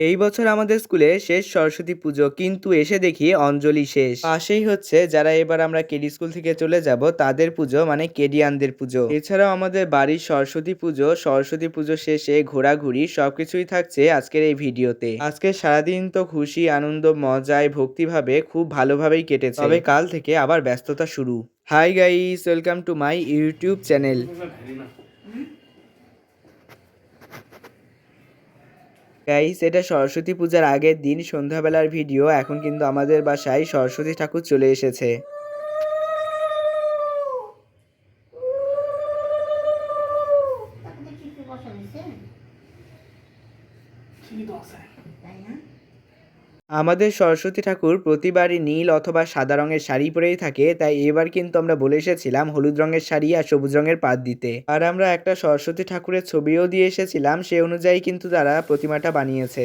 এই বছর আমাদের স্কুলে শেষ সরস্বতী পুজো, কিন্তু এসে দেখি অঞ্জলি শেষ। পাশেই হচ্ছে যারা এবার আমরা কেডি স্কুল থেকে চলে যাব, তাদের পুজো মানে কেডিয়ানদের পুজো। এছাড়াও আমাদের বাড়ির সরস্বতী পুজো সরস্বতী পুজো শেষে ঘোরাঘুরি সবকিছুই থাকছে আজকের এই ভিডিওতে। আজকে সারাদিন তো খুশি, আনন্দ মজায় ভক্তিভাবে খুব ভালোভাবেই কেটেছে। তবে কাল থেকে আবার ব্যস্ততা শুরু। Hi guys welcome to my YouTube channel guys এটা সরস্বতী পূজার আগের দিন, সন্ধ্যাবেলার ভিডিও এখন কিন্তু আমাদের বাসায় সরস্বতী ঠাকুর চলে এসেছে। আমাদের সরস্বতী ঠাকুর প্রতিবারই নীল অথবা সাদা রঙের শাড়ি পরেই থাকে, তাই এবার কিন্তু আমরা বলে এসেছিলাম হলুদ রঙের শাড়ি আর সবুজ রঙের পাত দিতে। আর আমরা একটা সরস্বতী ঠাকুরের ছবিও দিয়ে এসেছিলাম, সে অনুযায়ী কিন্তু তারা প্রতিমাটা বানিয়েছে।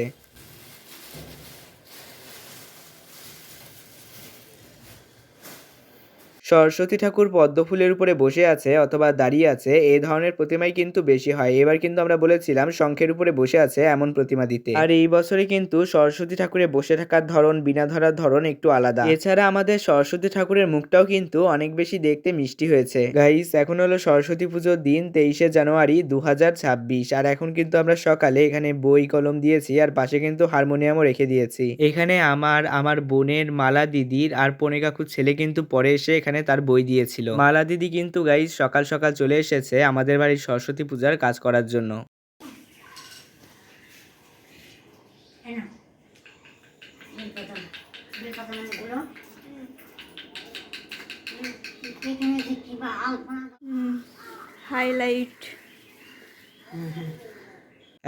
সরস্বতী ঠাকুর পদ্ম ফুলের উপরে বসে আছে অথবা দাঁড়িয়ে আছে এই ধরনের প্রতিমাই কিন্তু বেশি হয়। এবার কিন্তু আমরা বলেছিলাম শঙ্খের উপরে বসে আছে এমন প্রতিমা দিতে। আর এই বছরে কিন্তু সরস্বতী ঠাকুরের বসে থাকার ধরন, বিনা ধরার ধরন একটু আলাদা। এছাড়া আমাদের সরস্বতী ঠাকুরের মুখটাও কিন্তু অনেক বেশি দেখতে মিষ্টি হয়েছে। গাইস এখন হলো সরস্বতী পুজোর দিন, তেইশে জানুয়ারি দু হাজার ছাব্বিশ। আর এখন কিন্তু আমরা সকালে এখানে বই, কলম দিয়েছি আর পাশে কিন্তু হারমোনিয়ামও রেখে দিয়েছি। এখানে আমার আমার বোনের মালা, দিদির আর পনে কাকুর ছেলে কিন্তু পরে এসে এখানে তার বই দিয়েছিল। মালা দিদি কিন্তু গাইজ সকাল সকাল চলে এসেছে আমাদের বাড়ির সরস্বতী পূজার কাজ করার জন্য। হাইলাইট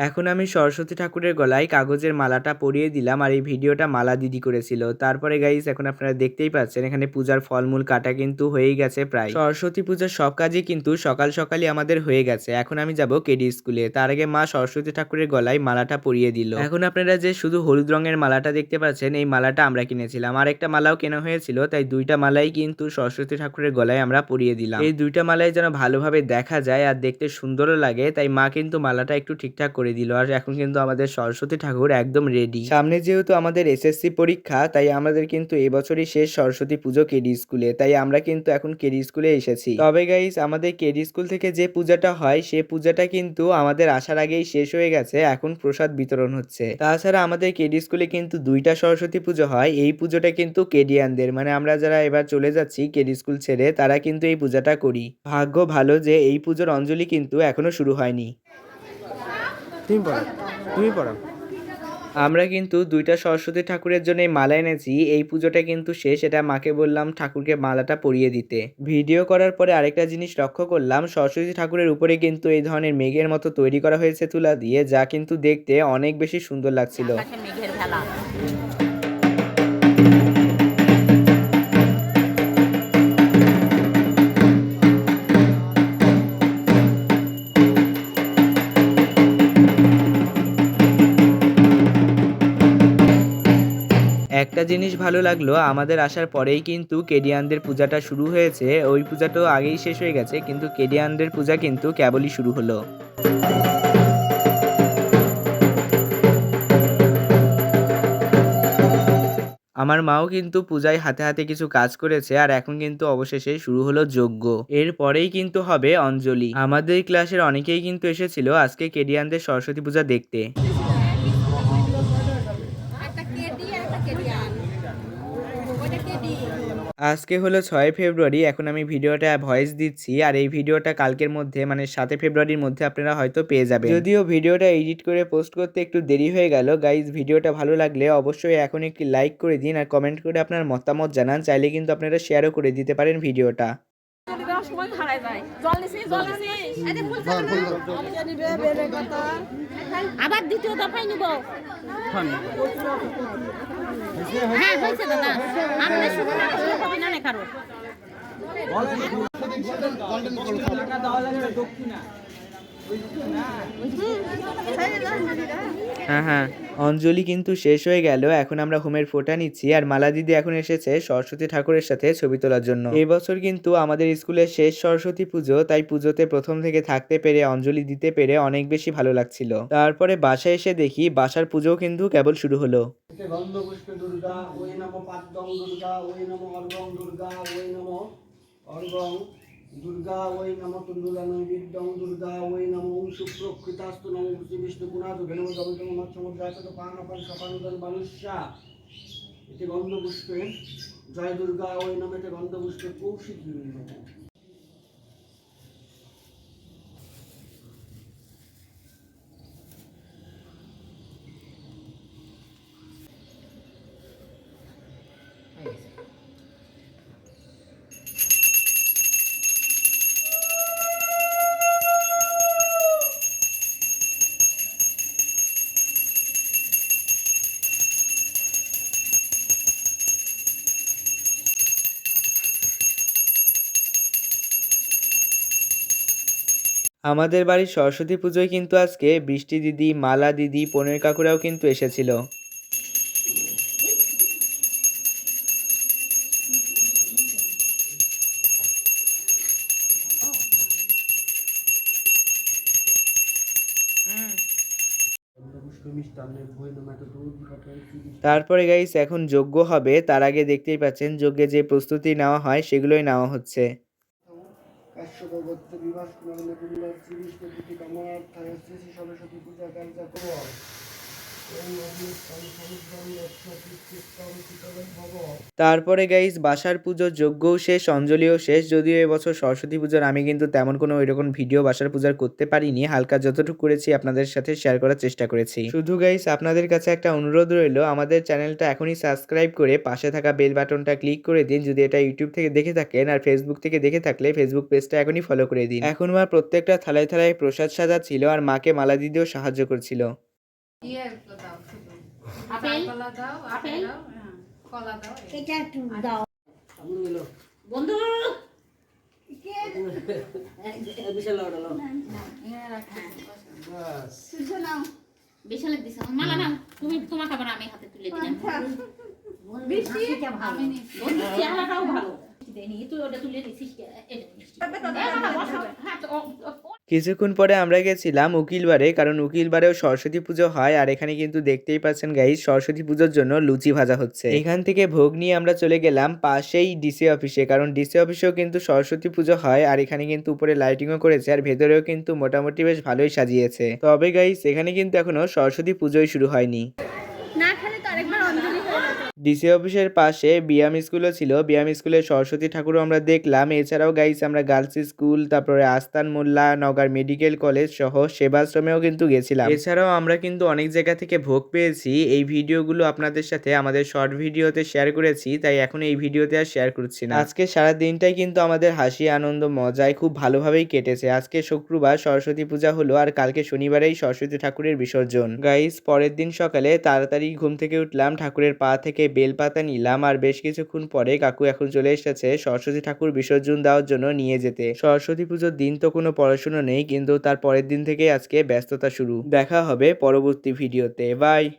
এখন আমি সরস্বতী ঠাকুরের গলায় কাগজের মালাটা পরিয়ে দিলাম আর এই ভিডিওটা মালা দিদি করেছিল। তারপরে গাইস এখন আপনারা দেখতেই পাচ্ছেন, এখানে পূজার ফলমূল কাটা কিন্তু হয়েই গেছে প্রায়। সরস্বতী পূজার সব কাজই কিন্তু সকাল সকালই আমাদের হয়ে গেছে। এখন আমি যাব কেডি স্কুলে তার আগে মা সরস্বতী ঠাকুরের গলায় মালাটা পরিয়ে দিল। এখন আপনারা যে শুধু হলুদ রঙের মালাটা দেখতে পাচ্ছেন, এই মালাটা আমরা কিনেছিলাম। আর একটা মালাও কেনা হয়েছিল, তাই দুইটা মালাই কিন্তু সরস্বতী ঠাকুরের গলায় আমরা পরিয়ে দিলাম। এই দুইটা মালাই যেন ভালোভাবে দেখা যায় আর দেখতে সুন্দরও লাগে, তাই মা কিন্তু মালাটা একটু ঠিকঠাক করে দিল। আর এখন কিন্তু আমাদের সরস্বতী ঠাকুর একদম রেডি সামনে যেহেতু আমাদের এসএসসি পরীক্ষা, তাই আমাদের কিন্তু এবছরই শেষ সরস্বতী পুজো কেডি স্কুলে তাই আমরা কিন্তু এখন কেডি স্কুলে এসেছি। তবে গাইস আমাদের কেডি স্কুল থেকে যে পূজাটা হয়, সে পূজাটা কিন্তু আমাদের আসার আগেই শেষ হয়ে গেছে। এখন প্রসাদ বিতরণ হচ্ছে। তাছাড়া আমাদের কেডি স্কুলে কিন্তু দুইটা সরস্বতী পুজো হয়। এই পুজোটা কিন্তু কেডিয়ানদের মানে আমরা যারা এবার চলে যাচ্ছি কেডি স্কুল ছেড়ে, তারা কিন্তু এই পূজাটা করি। ভাগ্য ভালো যে এই পুজোর অঞ্জলি কিন্তু এখনও শুরু হয়নি। তুমি পড়াও তুমি পড়াও আমরা কিন্তু দুইটা সরস্বতী ঠাকুরের জন্য এই মালা এনেছি। এই পুজোটা কিন্তু শেষ। এটা মাকে বললাম ঠাকুরকে মালাটা পরিয়ে দিতে। ভিডিও করার পরে আরেকটা জিনিস লক্ষ্য করলাম সরস্বতী ঠাকুরের উপরে কিন্তু এই ধরনের মেঘের মতো তৈরি করা হয়েছে তুলা দিয়ে যা কিন্তু দেখতে অনেক বেশি সুন্দর লাগছিল। মেঘের একটা জিনিস ভালো লাগল, আমাদের আসার পরেই কিন্তু কেডিয়ানদের পূজাটা শুরু হয়েছে। ওই পূজা তো আগেই শেষ হয়ে গেছে, কিন্তু কেডিয়ানদের পূজা কিন্তু কেবলই শুরু হলো। আমার মাও কিন্তু পূজায় হাতে হাতে কিছু কাজ করেছে, আর এখন কিন্তু অবশেষে শুরু হলো যজ্ঞ। এরপরেই কিন্তু হবে অঞ্জলি। আমাদের ক্লাসের অনেকেই কিন্তু এসেছিল আজকে কেডিয়ানদের সরস্বতী পূজা দেখতে। আজকে হলো ছয় ফেব্রুয়ারি, এখন আমি ভিডিওটা ভয়েস দিচ্ছি, আর এই ভিডিওটা কালকের মধ্যে মানে সাতই ফেব্রুয়ারির মধ্যে আপনারা হয়তো পেয়ে যাবেন। যদিও ভিডিওটা এডিট করে পোস্ট করতে একটু দেরি হয়ে গেল, গাইজ ভিডিওটা ভালো লাগলে অবশ্যই এখন একটি লাইক করে দিন, আর কমেন্ট করে আপনার মতামত জানান, চাইলে কিন্তু আপনারা শেয়ারও করে দিতে পারেন ভিডিওটা। সময় হারায় যায়। জল নিছি জল আবার দ্বিতীয় দফায় নিব। হ্যাঁ হয়েছে দাদা আপনি শুধু না শুধু হবে না কারও হ্যাঁ হ্যাঁ। অঞ্জলি কিন্তু শেষ হয়ে গেল। এখন আমরা হোমের ফোঁটা নিচ্ছি আর মালা দিদি এখন এসেছে সরস্বতী ঠাকুরের সাথে ছবি তোলার জন্য। এবছর কিন্তু আমাদের স্কুলের শেষ সরস্বতী পুজো, তাই পুজোতে প্রথম থেকে থাকতে পেরে অঞ্জলি দিতে পেরে অনেক বেশি ভালো লাগছিল। তারপরে বাসায় এসে দেখি বাসার পুজোও কিন্তু কেবল শুরু হলো। দুর্গা দুর্গা ওই নম অর্গং দুর্গা ওই নম সুপ্রকৃতাস্তু নম শ্রী বিষ্ণু গুণাদু ভেনম জগতম মৎসমুদ্রাচত পানপন সপানুদন মানুষ্যা এতে গন্ধপুষ্পে। জয় দুর্গা ওই নম এতে গন্ধপুষ্পে কৌশিকী আমাদের বাড়ির সরস্বতী পুজোয় কিন্তু আজকে বৃষ্টি দিদি, মালা দিদি, পনেরো কাকুরাও কিন্তু এসেছিল। তারপরে গাইস এখন যজ্ঞ হবে। তার আগে দেখতেই পাচ্ছেন, যজ্ঞে যে প্রস্তুতি নেওয়া হয়, সেগুলোই নেওয়া হচ্ছে। কাশ্যপ গোত্র বিবাস কুমার কুমার শ্রী বিষ্ণু শ্রী সরস্বতী পূজা কার্য কর তারপরে গাইস বাসার পুজোর যজ্ঞও শেষ, অঞ্জলিও শেষ, যদিও এবছর সরস্বতী পুজোর, আমি কিন্তু তেমন কোনো ওইরকম ভিডিও বাসার পূজার করতে পারিনি, হালকা যতটুকু করেছি আপনাদের সাথে শেয়ার করার চেষ্টা করেছি। শুধু গাইস আপনাদের কাছে একটা অনুরোধ রইল, আমাদের চ্যানেলটা এখনই সাবস্ক্রাইব করে পাশে থাকা বেল বাটনটা ক্লিক করে দিন, যদি এটা ইউটিউব থেকে দেখে থাকেন আর ফেসবুক থেকে দেখে থাকলে ফেসবুক পেজটা এখনই ফলো করে দিন। এখন মা প্রত্যেকটা থালায় থালায় প্রসাদ সাজা ছিল আর মাকে মালা দিতেও সাহায্য করছিল। বন্ধু! বিশাল লড়াল ইয়ে রাখো, বসো। বাস। বিশালের দিছে। মালা নাও। তুমি তোমার খাবার আমি হাতে তুলে দিলাম। বন্ধু চেহারাটাও ভালো। তুই ওটা তুলে দিছিস। হ্যাঁ, কিছুক্ষণ পরে আমরা গেছিলাম উকিলবারে কারণ উকিলবারেও সরস্বতী পুজো হয় আর এখানে কিন্তু দেখতেই পাচ্ছেন গাইস সরস্বতী পুজোর জন্য লুচি ভাজা হচ্ছে। এখান থেকে ভোগ নিয়ে আমরা চলে গেলাম পাশেই ডিসি অফিসে কারণ ডিসি অফিসেও কিন্তু সরস্বতী পুজো হয় আর এখানে কিন্তু উপরে লাইটিংও করেছে আর ভেতরেও কিন্তু মোটামুটি বেশ ভালোই সাজিয়েছে। তবে গাইস এখানে কিন্তু এখনও সরস্বতী পুজোই শুরু হয়নি না খেলে তো আরেকবার অঞ্জলি হয়ে যেত। ডিসি অফিসের পাশে বিয়াম স্কুলও ছিল। বিয়াম স্কুলের সরস্বতী ঠাকুরও আমরা দেখলাম। এছাড়াও গাইস আমরা গার্লস স্কুল তারপরে আস্তান মোল্লা নগর মেডিকেল কলেজ সহ সেবাশ্রমেও কিন্তু গেছিলাম। এছাড়াও আমরা কিন্তু অনেক জায়গা থেকে ভোগ পেয়েছি। এই ভিডিওগুলো আপনাদের সাথে আমাদের শর্ট ভিডিওতে শেয়ার করেছি, তাই এখন এই ভিডিওতে আর শেয়ার করছি না। আজকে সারা দিনটাই কিন্তু আমাদের হাসি, আনন্দ মজায় খুব ভালোভাবেই কেটেছে। আজকে শুক্রবার সরস্বতী পূজা হলো আর কালকে শনিবারেই সরস্বতী ঠাকুরের বিসর্জন। গাইস পরের দিন সকালে তাড়াতাড়ি ঘুম থেকে উঠলাম। ঠাকুরের পা থেকে বেলপাতা নিলাম আর বেশ কিছুক্ষণ পরে কাকু এখন চলে এসেছে সরস্বতী ঠাকুর বিসর্জন দেওয়ার জন্য নিয়ে যেতে। সরস্বতী পুজোর দিন তো কোনো পড়াশুনো নেই, কিন্তু তার পরের দিন থেকে আজকে ব্যস্ততা শুরু। দেখা হবে পরবর্তী ভিডিওতে। বাই!